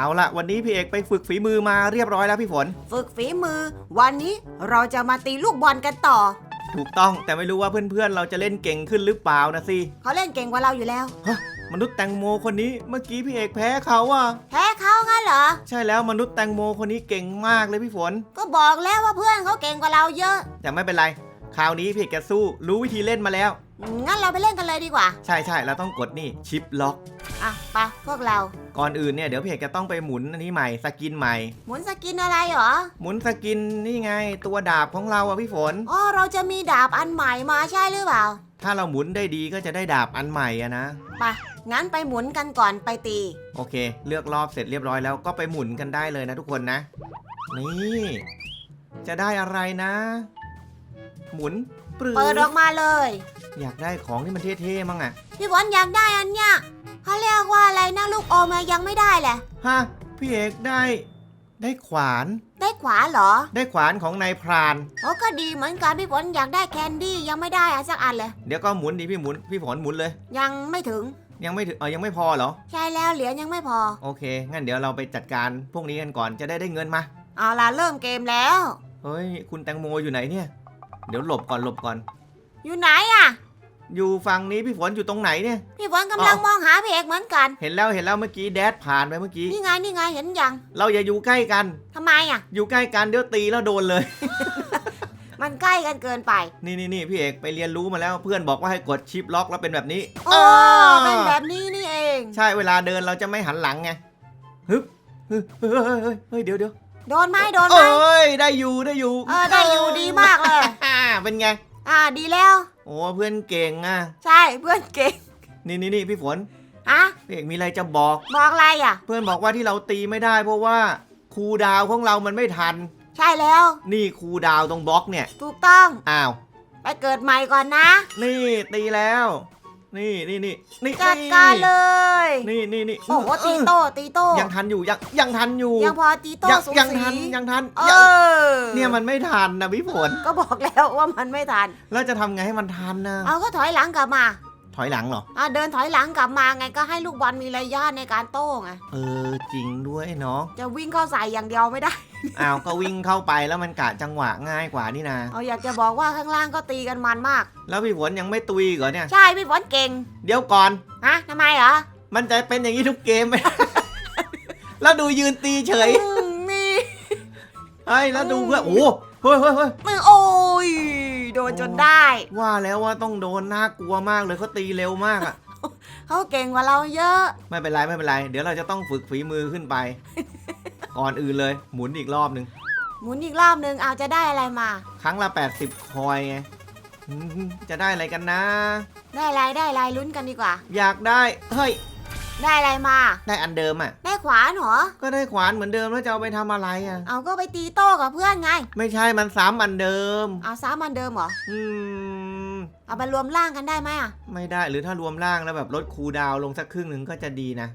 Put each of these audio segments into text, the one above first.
เอาละวันนี้พี่เอกไปฝึกฝีมือมาเรียบร้อยแล้วพี่ฝน ฝึกฝีมือ วันนี้เราจะมาตีลูกบอลกันต่อ ถูกต้องแต่ไม่รู้ว่าเพื่อนๆ เราจะเล่นเก่งขึ้นหรือเปล่านะสิเขาเล่นเก่งกว่าเราอยู่แล้ว มนุษย์แตงโมคนนี้เมื่อกี้พี่เอกแพ้เขาอะแพ้เขางั้นเหรอ ใช่แล้วมนุษย์แตงโมคนนี้เก่งมากเลยพี่ฝน ก็บอกแล้วว่าเพื่อนเขาเก่งกว่าเราเยอะ แต่ไม่เป็นไร คราวนี้พี่เอกจะสู้รู้วิธีเล่นมาแล้ว งั้นเราไปเล่นกันเลยดีกว่า ใช่ใช่เราต้องกดนี่ชิปล็อก อะไปพวกเรา ก่อนอื่นเนี่ยเดี๋ยวพี่เอกจะต้องไปหมุนอันนี้ใหม่สกินใหม่ หมุนสกินอะไรเหรอ หมุนสกินนี่ไงตัวดาบของเราอะพี่ฝน อ๋อเราจะมีดาบอันใหม่มาใช่หรือเปล่า ถ้าเราหมุนได้ดีก็จะได้ดาบอันใหม่อะนะ ไปงั้นไปหมุนกันก่อนไปตี โอเค เลือกรอบเสร็จเรียบร้อยแล้วก็ไปหมุนกันได้เลยนะทุกคนนะ นี่ จะได้อะไรนะ หมุนปรือเปิดออกมาเลย อยากได้ของที่มันเท่ๆมั้งอะพี่ฝนอยากได้อันเนี้ยเขาเรียกว่าอะไรนะลูกอมอะยังไม่ได้แหละ ฮะพี่เอกได้ ได้ขวาน ได้ขวาเหรอได้ขวานของนายพราน โอ้ก็ดีเหมือนกันพี่ฝนอยากได้แคนดี้ยังไม่ได้อะสักอันเลย เดี๋ยวก็หมุนดิพี่หมุนพี่ฝนหมุนเลย ยังไม่ถึง ยังไม่ถึงเออยังไม่พอเหรอ ใช่แล้วเหรียญยังไม่พอ โอเค งั้นเดี๋ยวเราไปจัดการพวกนี้กันก่อนจะได้ได้เงินมา เอาล่ะเริ่มเกมแล้ว เฮ้ย คุณแตงโมอยู่ไหนเนี่ย เดี๋ยวหลบก่อนหลบก่อน อยู่ไหนอะอยู่ฝั่งนี้พี่ฝนอยู่ตรงไหนเนี่ย พี่ฝนกำลังอ๋อมองหาพี่เอกเหมือนกัน เห็นแล้วเห็นแล้วเมื่อกี้แดดผ่านไปเมื่อกี้ นี่ไงนี่ไงเห็นยัง เราอย่าอยู่ใกล้กัน ทำไมอะอยู่ใกล้กันเดี๋ยวตีแล้วโดนเลย มันใกล้กันเกินไป นี่นี่นี่พี่เอกไปเรียนรู้มาแล้วเพื่อนบอกว่าให้กดชิปล็อกแล้วเป็นแบบนี้โอ้าเป็นแบบนี้นี่เอง ใช่เวลาเดินเราจะไม่หันหลังไง ฮึบฮึบเฮ้ยเฮ้ยเฮ้ยเฮ้ยเดี๋ยวเดี๋ยว โดนไหมโดนเอไหม้ยได้อยู่ได้อยู่เออได้อยู่ดีมากเลยอ่าเป็นไง อ่าดีแล้ว โอ้เพื่อนเก่งอะ ใช่เพื่อนเก่งนี่นี่นี่พี่ฝนอะพี่เอกมีอะไรจะบอก บอกอะไรอะเพื่อนบอกว่าที่เราตีไม่ได้ เพราะว่าครูดาวของเรามันไม่ทัน ใช่แล้ว นี่ครูดาวตรงบล็อกเนี่ย ถูกต้อง อ้าว ไปเกิดใหม่ก่อนนะ นี่ตีแล้ว นี่นี่นี่นี่จัดการเลย นี่นี่นี่โอ้โหตีโต้ตีโต้ยังทันอยู่ยังยังทันอยู่ ยังพอตีโต้ยังสูยังสีทันยังทันเอยังอเนี่ยมันไม่ทันนะพี่ฝนก็บอกแล้วว่ามันไม่ทัน แล้วจะทำไงให้มันทันนะเอาก็ถอยหลังกลับมาถอยหลังเหรออะเดินถอยหลังกลับมาไงก็ให้ลูกบอลมีระยะในการโต้ไง เออจริงด้วยเนาะ จะวิ่งเข้าใส่อย่างเดียวไม่ได้ อ้าวก็วิ่งเข้าไปแล้วมันกะจังหวะง่ายกว่านี่นะ เอาอยากจะบอกว่าข้างล่างก็ตีกันมันมาก แล้วพี่ฝนยังไม่ตุยอีกเหรอเนี่ย ใช่พี่ฝนเก่งเดี๋ยวก่อน ฮะทำไมเหรอมันจะเป็นอย่างนี้ทุกเกมไหม แล้วดูยืนตีเฉย อืมนี่ เฮ้ย แล้วดูเพื่อนโอ้เฮ้ยเฮ้ยเฮ้ยมึงโอ้ยโดนจนได้ ว่าแล้วว่าต้องโดนน่ากลัวมากเลยเขาตีเร็วมากอะเขาเก่งกว่าเราเยอะ ไม่เป็นไรไม่เป็นไร เดี๋ยวเราจะต้องฝึกฝีมือขึ้นไป ก่อนอื่นเลยหมุนอีกรอบหนึ่งหมุนอีกรอบนึงเอาจะได้อะไรมา ครั้งละ 80 คอยไงอืมจะได้อะไรกันนะ ได้อะไรได้อะไรลุ้นกันดีกว่า อยากได้ เฮ้ย ได้อะไรมา ได้อันเดิมอะ ได้ขวานเหรอ ก็ได้ขวานเหมือนเดิมแล้วจะเอาไปทำอะไรอะ เอาก็ไปตีโต้กับเพื่อนไง ไม่ใช่มันซ้ำอันเดิม เอาซ้ำมันเดิมเหรอ อืม เอาไปรวมร่างกันได้ไหมอะ ไม่ได้หรือถ้ารวมร่างแล้วแบบลดคูลดาวน์ลงสักครึ่งหนึ่งก็จะดีนะ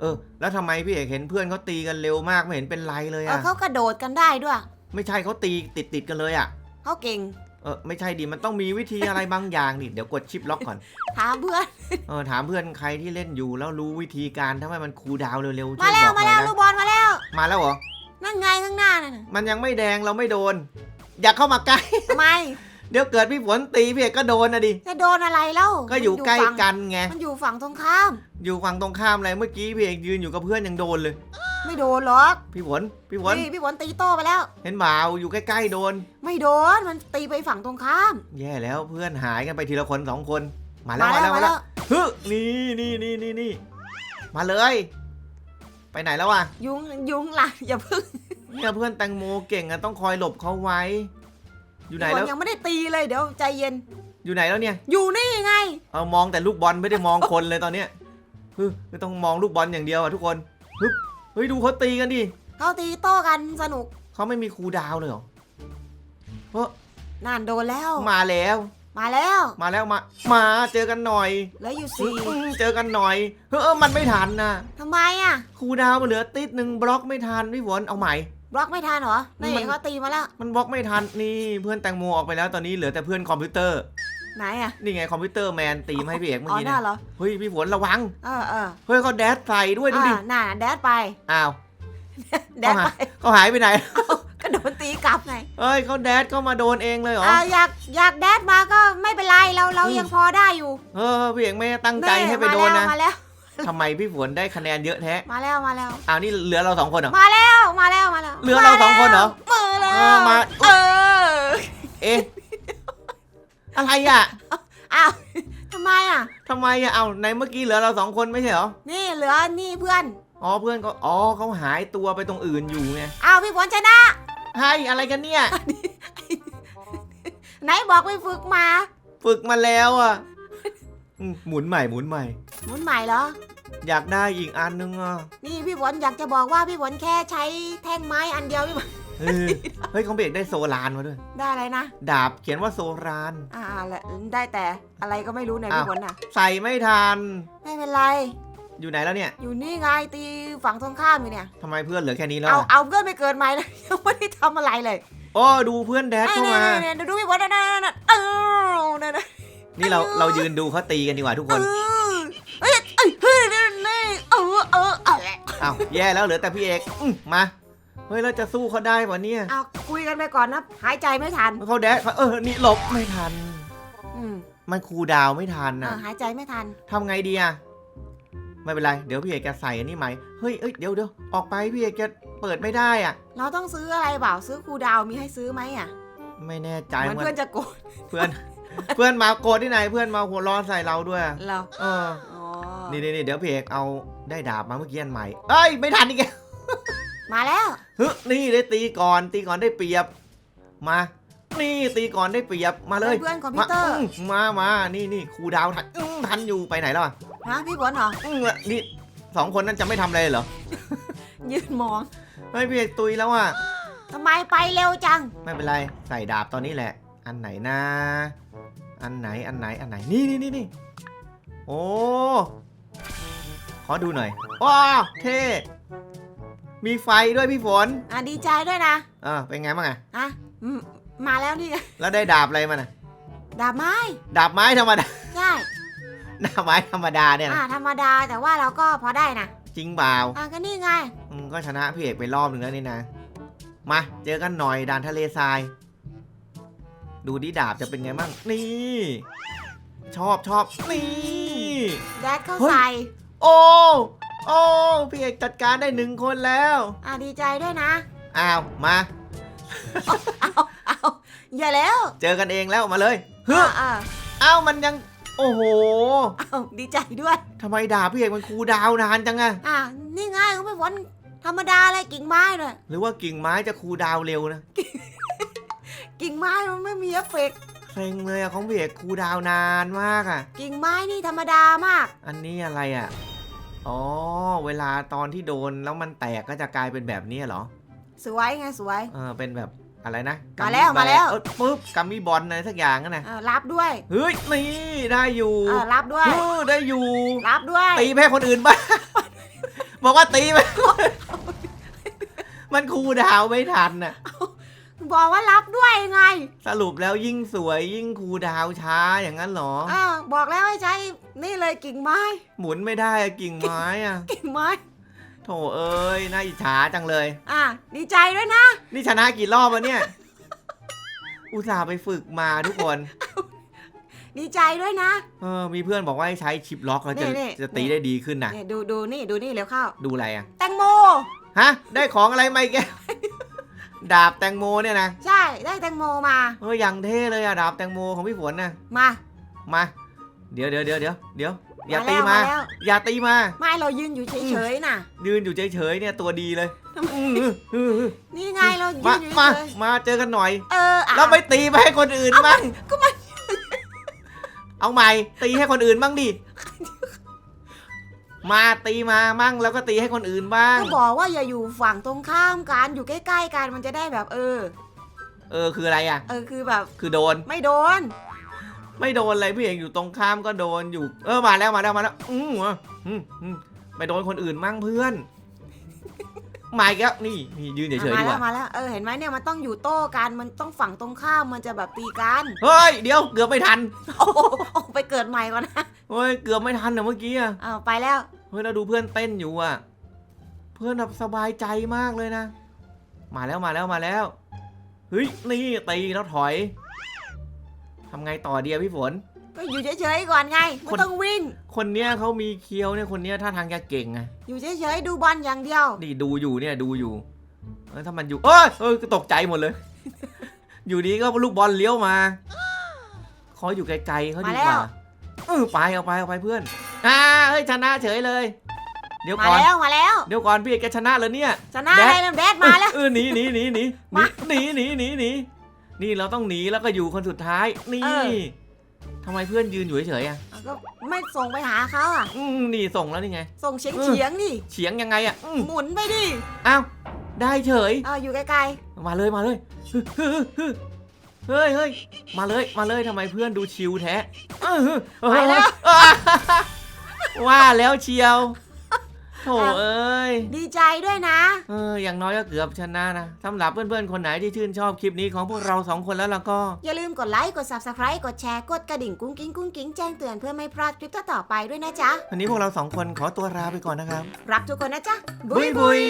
เออ แล้วทำไมพี่เอกเห็นเพื่อนเขาตีกันเร็วมากไม่เห็นเป็นไรเลยเอออะเขากระโดดกันได้ด้วย ไม่ใช่เขาตีติดติดๆกันเลยอะเขาเก่งเออไม่ใช่ดิมันต้องมีวิธีอะไรบางอย่างดิเดี๋ยวกดชิปล็อกก่อนถามเพื่อนเออถามเพื่อนใครที่เล่นอยู่แล้วรู้วิธีการทำให้มันคูลดาวน์เร็วๆช่มาวยแล้วบอกหมาน่แล้อวยลูนะกบอลมาแล้ว มาแล้วเหรอนั่นไงข้างหน้านั่นน่ะมันยังไม่แดงเราไม่โดน อย่าเข้ามาใกล้ ทำไม เดี๋ยวเกิดพี่ฝนตีพี่เอกก็โดนนะดิ จะโดนอะไรเล่าก็อยู่ใกล้ฝั่งกันไง มันอยู่ฝั่งตรงข้าม อยู่ฝั่งตรงข้ามอะไรเมื่อกี้พี่เอกยืนอยู่กับเพื่อนยังโดนเลย ไม่โดนหรอก พี่ฝนพี่ฝนนี่พี่ฝนตีโต้ไปแล้ว เห็นบ่าวอยู่ใกล้ๆโดน ไม่โดน มันตีไปฝั่งตรงข้าม แย่แล้วเพื่อนหายกันไปทีละคนสองคน มาแล้วมาแล้วมาแล้วฮึนี่นี่นี่นี่นี่มาเลย ไปไหนแล้ววะยุงยุงหลังอย่าพึ่งเนี่ยเพื่อนแตงโมเก่งอะต้องคอยหลบเขาไว้ อยู่ไหนพี่ฝแล้วยังไม่ได้ตีเลยเดี๋ยวใจเย็น อยู่ไหนแล้วเนี่ย อยู่นี่ไง เอามองแต่ลูกบอลไม่ได้มองคนเลยตอนเนี้ยฮึไม่ต้องมองลูกบอลอย่างเดียวอะทุกคนฮึเฮ้ยดูเขาตีกันดิเขาตีโต้กันสนุกเขาไม่มีครูดาวเลยเหรอนั่นโดนแล้ว มาแล้ว มาแล้วมาแล้วมา มาเจอกันหน่อยเหลืออยู่อื้สี่อเจอกันหน่อย เฮ้ยเออมันไม่ทันนะทำไมอะครูดาวมันเหลือติดหนึ่งบล็อกไม่ทันพี่ฝนเอาใหม่ บล็อกไม่ทันเหรอนี่มัน เขาตีมาแล้ว มันบล็อกไม่ทันนี่เพื่อนแตงโมออกไปแล้วตอนนี้เหลือแต่เพื่อนคอมพิวเตอร์ไหนอะนี่ไงคอมพิวเตอร์แมนตีมาให้พี่เอกเมื่ออ๋อกี้หน้านะเหรอ เฮ้ยพี่ฝนระวังเออเออเฮ้ยเขาแดดใส่ด้วยดูดิอ่าน่าแดดไป อ้าวแดดไป เขาหายไปไหนก็โดนตีกลับไงเฮ้ยเขาแดดเข้ามาโดนเองเลยเหรอ อ่าอยากอยากแดดมาก็ไม่เป็นไรเราเราอืม ยังพอได้อยู่เออพี่เอกไม่ได้ตั้งใจให้ไปมาโดแล้วนนะ มาแล้ว ทำไมพี่ฝนได้คะแนนเยอะแท้มาแล้วมาแล้ว อ้าวนี่เหลือเราสองคนเหรอ มาแล้วมาแล้วมาแล้วเหลือเราสองคนเหรอมาแล้เอวอมา เออเอ๊ะ อะไรอะอ้าวทำไมอะ ทำไมอะเอาในเมื่อกี้เหลือเราสองคนไม่ใช่เหรอ นี่เหลือนี่เพื่อนอ๋อเพื่อนก็ อ๋อเขาหายตัวไปตรงอื่นอยู่ไงอ้าวพี่ฝนชนะให้อะไรกันเนี่ย ไหนบอกไปฝึกมา ฝึกมาแล้วอะอืมหมุนใหม่หมุนใหม่ หมุนใหม่เหรอ อยากได้อีกอันนึงอะนี่พี่ฝนอยากจะบอกว่าพี่ฝนแค่ใช้แท่งไม้อันเดียวพี่ฝนเออเฮ้ยของเบรกได้โซลานมาด้วย ได้อะไรนะ ดาบเขียนว่าโซราน อ่าแหละได้แต่อะไรก็ไม่รู้เนี่ยอ้าวพี่ฝนน่ะ ใส่ไม่ทัน ไม่เป็นไร อยู่ไหนแล้วเนี่ย อยู่นี่ไงตีฝั่งตรงข้ามอยู่เนี่ย ทำไมเพื่อนเหลือแค่นี้แล้วเอาอะเอาเพื่อนไปเกิดใหม่เลยยังไม่ได้ทำอะไรเลยโอ้ดูเพื่อนแดดเข้ามาเนี่ยเนี่ยเนี่ยดูพี่ฝนนั่นนั่นนั่นเออนั่นนั่นนี่เราเรายืนดูเขาตีกันดีกว่าทุกเอคนอเอ้ ออ้าวแย่แล้วเหลือแต่พี่เอกอื้อมา เฮ้ยเราจะสู้เขาได้ปะเนี่ยเอาคุยกันไปก่อนนะ หายใจไม่ทันเขาแดดเขาเออนี่หลบไม่ทัน อืมมันคูลดาวน์ไม่ทันเอนะ อหายใจไม่ทัน ทำไงดีอะไม่เป็นไร เดี๋ยวพี่เอกจะใส่อันนี้ใหม่เฮ้ยเอ้ยเดี๋ยวเดี๋ยวออกไปพี่เอกจะเปิดไม่ได้อะเราต้องซื้ออะไรเปล่าซื้อครูดาวมีให้ซื้อไหมอะไม่แน่ใจเหมือนเหมือนเพื่อนจะโกรธเพื่อน เพื่อนมาโกรธที่ไหนเพื่อนมาหัวร้อนใส่เราด้วยอะเราเออ อ๋อ นี่นี่นี่เดี๋ยวพี่เอกเอา ได้ดาบมาเมื่อกี้อันใหม่ เอ้ย ไม่ทันอีกแล้วมาแล้วฮึนี่ได้ตีก่อนตีก่อนได้เปรียบ มา นี่ตีก่อนได้เปรียบมาเลยเพื่อนคอมพิมาวเตอร์อื้อมามานี่นี่ครูดาวทันอื้อทันอยู่ไปไหนแล้วอะฮะพี่ฝนเหรออื้อนี่สองคนนั้นจะไม่ทำอะไรเหรอยืนมองเฮ้ยพี่เอกตุยแล้วอะทำไมไปเร็วจัง ไม่เป็นไรใส่ดาบตอนนี้แหละ อันไหนนะ อันไหนอันไหนอันไหนนี่นี่นี่นี่โอ้ ขอดูหน่อยว้าเท่ มีไฟด้วยพี่ฝน อะดีใจด้วยนะเออเป็นไงบ้างอะอะอืมมาแล้วนี่ไงแล้วได้ดาบอะไรมาน่ะดาบไม้ดาบไม้ธรรมดา ใช่ดาบไม้ธรรมดาเนี่ยอะนะธรรมดาแต่ว่าเราก็พอได้นะจริงเปล่าอะก็นี่ไง อืมก็ชนะพี่เอกไปรอบหนึ่งแล้วนี่นะ มาเจอกันหน่อยด่านทะเลทราย ดูดิดาบจะเป็นไงบ้างนี่ ชอบชอบนี่ แดดเข้าเฮ้ย ใส่ โอ้โอ้พี่เอกจัดการได้หนึ่งคนแล้ว อะดีใจด้วยนะ อ้าวมา เอาเอาอย่าแล้วเจอกันเองแล้วมาเลยเฮ้อะยอะอ้าวมันยัง โอ้โหเอาดีใจด้วยทำไมดาบพี่เอกมันคูลดาวน์นานจังอะอะนี่ไงเขาไม่ฝนธรรมดาเลยกิ่งไม้เลยหรือว่ากิ่งไม้จะคูลดาวน์เร็วนะกิ่งไม้มันไม่มีเอฟเฟกต์เพลงเลยอะของพี่เอกคูลดาวน์นานมากอะกิ่งไม้นี่ธรรมดามาก อันนี้อะไรอะ อ๋อ เวลาตอนที่โดนแล้วมันแตกก็จะกลายเป็นแบบนี้เหรอ สวยไงสวย เออเป็นแบบอะไรนะมาแล้วกัมาแล้ว เออปุ๊บกัมมี่บอลอะไรสักอย่างนั่นนะเออรับด้วย เฮ้ยนี่ได้อยู่เออรับด้วย เออได้อยู่ รับด้วยตีไปให้คนอื่นบ้างบอกว่าตีไปมันคูลดาวน์ไม่ทันน่ะ บอกว่ารับด้วยไง สรุปแล้วยิ่งสวยยิ่งคูลดาวน์ช้าอย่างนั้นเหรอ เออบอกแล้วให้ใช้ นี่เลยกิ่งไม้ หมุนไม่ได้อะกิ่งไม้อะกิ่งไม้ โถเอ้ยน่าอิจฉาจังเลย อะ ดีใจด้วยนะ นี่ชนะกี่รอบวะเนี่ย อุตส่าห์ไปฝึกมาทุกคน ดีใจด้วยนะ เออ มีเพื่อนบอกว่าให้ใช้ชิปล็อกแล้วจะนี่จะตีนี่ได้ดีขึ้นนะเนี่ยดูดูนี่ดูนี่เร็วเข้า ดูอะไรอะแตงโม ฮะ ได้ของอะไรมาอีกแก ดาบแตงโมเนี่ยนะใช่ได้แตงโมมาเอออย่างเท่เลยอะดาบแตงโมของพี่ฝนนะมามา เดี๋ยวเดี๋ยวเดี๋ยวเดี๋ยวเดี๋ยวอย่ามาตีแล้วมามาแล้วอย่าตีมา ไม่เรายืนอยู่เฉยๆน่ะยืนอยู่เฉยๆเนี่ยตัวดีเลยอื้ออื้ออื้อนี่ไงเรายืมานอยู่มาเฉยมาเจอกันหน่อย ๆเอออะแล้วไปตีไปให้คนอื่นมั่งก็ไม่เอาใหม่ตีให้คนอื่นบ้างดิ มาตีมามั่งแล้วก็ตีให้คนอื่นบ้าง ก็บอกว่าอย่าอยู่ฝั่งตรงข้ามกันอยู่ใกล้ๆกันมันจะได้แบบเออ เออคืออะไรอะ เออคือแบบคือโดน ไม่โดน ไม่โดนอะไรพี่เอกอยู่ตรงข้ามก็โดนอยู่ เออมาแล้วมาแล้วมาแล้วอืมอะอืมอืมไปโดนคนอื่นมั่งเพื่อนมาอีกแล้วนี่นี่ยืนเฉยๆมาดีกแล้วว่ามาแล้วเออเห็นไหมเนี่ยมันต้องอยู่โต้กันมันต้องฝั่งตรงข้ามมันจะแบบตีกันเฮ้ยเดี๋ยวเกือบไม่ทันโอ้โหโอ้โหไปเกิดใหม่ก่อนนะ เฮ้ยเกือบไม่ทันนะเมื่อกี้อะเอาไปแล้ว เฮ้ยเราดูเพื่อนเต้นอยู่อะ เพื่อนแบบสบายใจมากเลยนะ มาแล้วมาแล้วมาแล้วเฮ้ยนี่ตีแล้วถอยทำไงต่อเดียวพี่ฝน ก็อยู่เฉยๆก่อนไงไม่คน ต้องวิ่ง คนเนี้ยเขามีเคียวเนี่ยคนเนี้ยท่าทางจะเก่งไงอยู่เฉยๆดูบอลอย่างเดียว นี่ดูอยู่เนี่ยดูอยู่เออถ้ามันอยู่เอ้ยเอ้ยตกใจหมดเลย อยู่ดีก็ลูกบอลเลี้ยวมาขออยู่ไกลๆเขาดีกว่า เออไปเอาไปเอาไปเพื่อน อ่าเฮ้ยชนะเฉยเลย เดี๋ยวมาก่อน แล้วมาแล้วเดี๋ยวก่อนพี่เอกแกชนะเลยเนี่ย ชนะอะไรนะแดดมาแล้ว เออหนีหนีหนีหนีมาหนีหนีหนีหนีนี่เราต้องหนีแล้วก็อยู่คนสุดท้ายนี่เออทำไมเพื่อนยืนอยู่เฉยๆอะก็ไม่ส่งไปหาเขาอะ อืมนี่ส่งแล้วนี่ไง ส่งเฉียงเออ เฉียงๆดิเฉียงยังไงอะอืมหมุนไปดิอ้าวได้เฉย เอออยู่ไกลมาเลยมาเลย เฮ้ยเฮ้ยมาเลยมาเลยทำไมเพื่อนดูชิวแท้เออเออไปแล้วเออว่าแล้วเชียวโถเอ้ยๆดีใจด้วยนะ เอออย่างน้อยก็เกือบชนะนะสำหรับเพื่อนๆ คนไหนที่ชื่นชอบคลิปนี้ของพวกเราสองคนแล้วล่ะก็ อย่าลืมกดไลค์ กด subscribe กดแชร์ กดกระดิ่งกุ้งกิ้งกุ้งกิ้งแจ้งเตือนเพื่อไม่พลาดคลิปต่อๆไปด้วยนะจ๊ะ วันนี้พวกเราสองคนขอตัวลาไปก่อนนะครับ รักทุกคนนะจ๊ะ บุยบุย